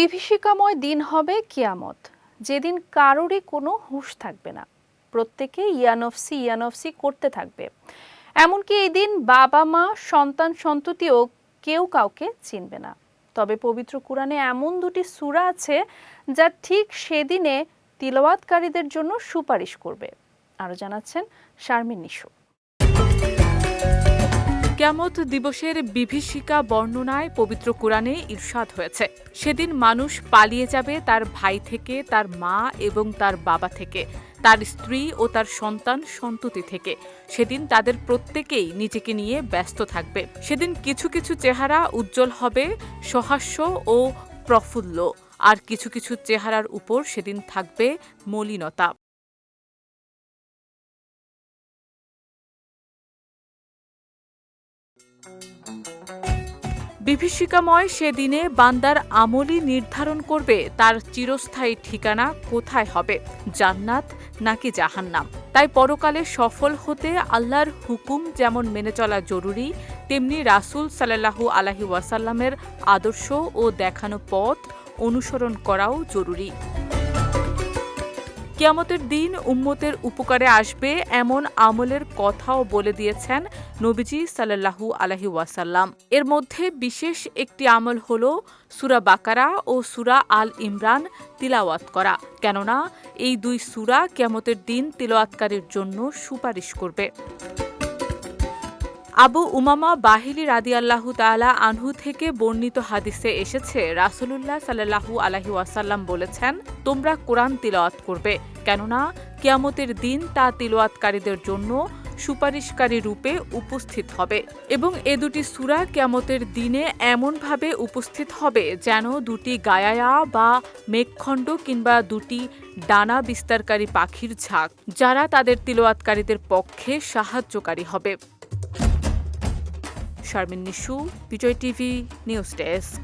বিভীষিকাময় দিন হবে কিয়ামত। যেদিন কারোরই কোনো হুঁশ থাকবে না। প্রত্যেকে ইয়ানফসি ইয়ানফসি করতে থাকবে। এমনকি এই দিন বাবা, মা, সন্তান, সন্ততিও কেউ কাউকে চিনবে না। তবে পবিত্র কোরআনে এমন দুটি সূরা আছে, যা ঠিক সেদিনে তিলওয়াতকারীদের জন্য সুপারিশ করবে। আরও জানাচ্ছেন শারমিন নিশু। কেয়ামত দিবসের বিভীষিকা বর্ণনায় পবিত্র কোরআনে ইরশাদ হয়েছে। সেদিন মানুষ পালিয়ে যাবে তার ভাই থেকে, তার মা এবং তার বাবা থেকে, তার স্ত্রী ও তার সন্তান সন্ততি থেকে। সেদিন তাদের প্রত্যেকেই নিজেকে নিয়ে ব্যস্ত থাকবে। সেদিন কিছু কিছু চেহারা উজ্জ্বল হবে, সহাস্য ও প্রফুল্ল। আর কিছু কিছু চেহারার উপর সেদিন থাকবে মলিনতা। বিভীষিকাময় সেদিনে বান্দার আমলি নির্ধারণ করবে তার চিরস্থায়ী ঠিকানা কোথায় হবে, জান্নাত নাকি জাহান্নাম? তাই পরকালে সফল হতে আল্লাহর হুকুম যেমন মেনে চলা জরুরি, তেমনি রাসুল সাল্লাহু আলাহি ওয়াসাল্লামের আদর্শ ও দেখানো পথ অনুসরণ করাও জরুরি। কিয়ামতের দিন উম্মতের উপকারে আসবে এমন আমলের কথাও বলে দিয়েছেন নবীজি সাল্লাল্লাহু আলহি ওয়াসাল্লাম। এর মধ্যে বিশেষ একটি আমল হল সুরা বাকারা ও সুরা আল ইমরান তিলাওয়াত করা, কেননা এই দুই সুরা কিয়ামতের দিন তিলাওয়াতকারীর জন্য সুপারিশ করবে। আবু উমামা বাহিলি রাদি রাদিয়াল্লাহু তাআলা আনহু থেকে বর্ণিত হাদিসে এসেছে, রাসূলুল্লাহ সাল্লাল্লাহু আলাইহি ওয়াসাল্লাম বলেছেন, তোমরা কোরআন তিলাওয়াত করবে, কেননা কিয়ামতের দিন তা তিলাওয়াতকারীদের জন্য সুপারিশকারী রূপে উপস্থিত হবে এবং এ দুটি সুরা কিয়ামতের দিনে এমনভাবে উপস্থিত হবে যেন দুটি গায়ায়া বা মেঘখণ্ড কিংবা দুটি ডানা বিস্তারকারী পাখির ঝাঁক, যারা তাদের তিলাওয়াতকারীদের পক্ষে সাহায্যকারী হবে। Sharmin Nishu Bijoy TV news desk